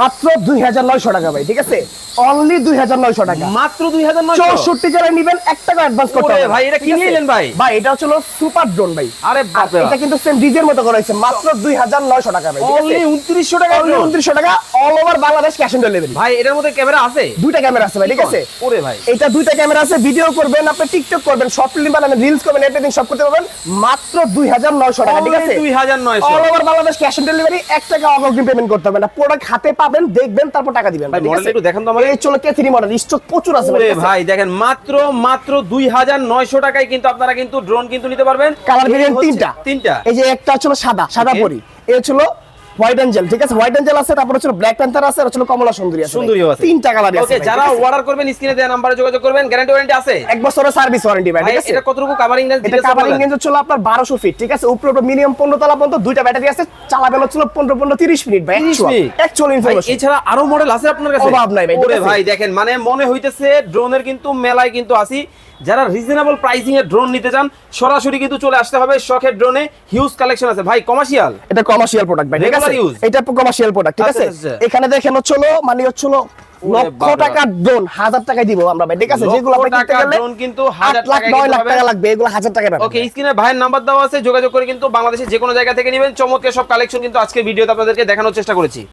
মাত্র দুই হাজার নয়শো টাকা ভাই ঠিক আছে? অনলি দুই হাজার নয়শো টাকা। মাত্র দুই হাজার চৌষট্টি যারা নিবেন এক টাকা অ্যাডভান্স করতে হবে। ভাই, এটা কি নিলেন ভাই? ভাই এটা হচ্ছে সুপার ড্রোন ভাই। আরে এটা কিন্তু সেম ডিজের মতো করা হয়েছে মাত্র দুই হাজার নয়শো টাকা ভাই অনলি উনত্রিশশো টাকা Only 2900 টাকা all over Bangladesh cash on delivery ভাই এটার মধ্যে ক্যামেরা আছে? দুইটা ক্যামেরা আছে ভাই ঠিক আছে? ওরে ভাই। এটা দুইটা ক্যামেরা আছে ভিডিও করবেন আপনি টিকটক করবেন শর্ট ফিল্ম বানাবেন রিলস করবেন এভরিথিং সব করতে পারবেন মাত্র 2900 টাকা ঠিক আছে? দুই হাজার নয়শো। All over Bangladesh cash on delivery 1 টাকা অগ্রিম পেমেন্ট করতে হবে না প্রোডাক্ট হাতে পাবেন দেখবেন তারপর টাকা দিবেন ভাই, একটু দেখেন তো আমাকে। এই চলো কে3 মডেল স্টক প্রচুর আছে ভাই? ভাই দেখেন মাত্র মাত্র দুই হাজার নয়শো টাকায় কিন্তু আপনারা কিন্তু ড্রোন কিন্তু নিতে পারবেন কালার ভেরিয়েন্ট তিনটা তিনটা এই যে একটা ছিল সাদা সাদা. পরি এই ছিল হোয়াইট অ্যাঞ্জেল ঠিক আছে? হোয়াইট অ্যাঞ্জেল আছে তারপর ছিল ব্ল্যাক প্যান্থার আছে আর ছিল কমলা সুন্দরী আছে। ভাই। সুন্দরীও আছে। তিনটা কালার আছে যারা অর্ডার করবেন স্ক্রিনে দেওয়া নাম্বারে যোগাযোগ করবেন গ্যারান্টি ওয়ারেন্টি আছে? এক বছরের সার্ভিস ওয়ারেন্টি ভাই ঠিক আছে? এটা কতটুকু কাভারিং এটা কাভারিং রেঞ্জ হচ্ছিল আপনার 1200 ফিট ঠিক আছে? উপরে মিনিমাম 15 তলা পর্যন্ত দুইটা ব্যাটারি আছে চালাবেন হচ্ছিল 15 15 30 মিনিট ভাই 30 অ্যাকচুয়াল ইনফরমেশন এছাড়া আরও মডেল আছে আপনার কাছে? অভাব নাই ভাই, ওরে ভাই দেখেন মানে মনে হইতেছে ড্রোনের কিন্তু মেলায় কিন্তু আসি। যারা রিজনেবল প্রাইসিং এর ড্রোন নিতে চান সরাসরি কিন্তু চলে আসতে হবে শখের ড্রোনে হিউজ কালেকশন আছে। ভাই কমার্শিয়াল এটা কমার্শিয়াল প্রোডাক্ট ভাই ঠিক আছে? এটা কমার্শিয়াল প্রোডাক্ট ঠিক আচ্ছা, আছে? আচ্ছা। এখানে দেখেন হচ্ছিল মানে হচ্ছিল লক্ষ টাকার ড্রোন হাজার টাকায় দিব আমরা ভাই ঠিক আছে? যেগুলো আপনি কিনতে গেলে drone কিন্তু হাজার লাখ টাকায় 9 কিনতে লাখ টাকা লাগবে এগুলো হাজার টাকা ওকে স্ক্রিনে ভাইয়ের নাম্বার দেওয়া আছে যোগাযোগ করে কিন্তু বাংলাদেশের যে কোনো জায়গা থেকে নেবেন। চমৎকার সব কালেকশন কিন্তু আজকে ভিডিওতে আপনাদেরকে দেখানোর চেষ্টা করেছি।